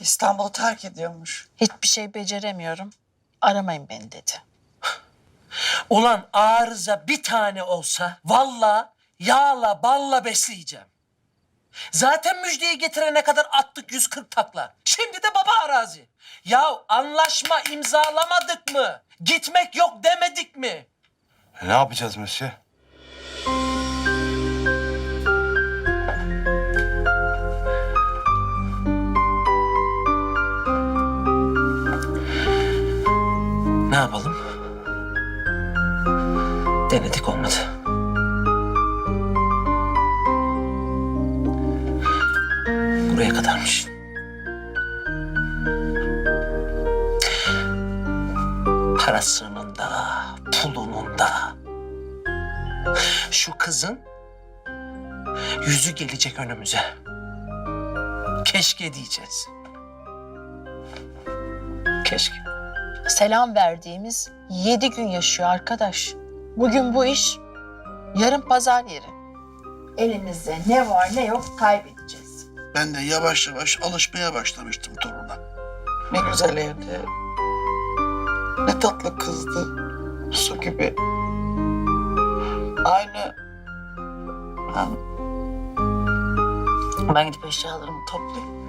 İstanbul'u terk ediyormuş. Hiçbir şey beceremiyorum. Aramayın beni dedi. Ulan arıza bir tane olsa valla yağla balla besleyeceğim. Zaten müjdeyi getirene kadar attık 140 takla. Şimdi de baba arazi. Ya anlaşma imzalamadık mı? Gitmek yok demedik mi? E, ne yapacağız Mösyö? Ne yapalım? Denedik olmadı. Buraya kadarmış. Parasının da, pulunun da. Şu kızın yüzü gelecek önümüze. Keşke diyeceğiz. Keşke. Selam verdiğimiz yedi gün yaşıyor arkadaş. Bugün bu iş, yarın pazar yeri. Elimizde ne var ne yok kaybedeceğiz. Ben de yavaş yavaş alışmaya başlamıştım toruna. Ne güzel evdi. Ne tatlı kızdı. Su gibi. Aynı. Ben, ben gidip eşyalarımı toplayayım.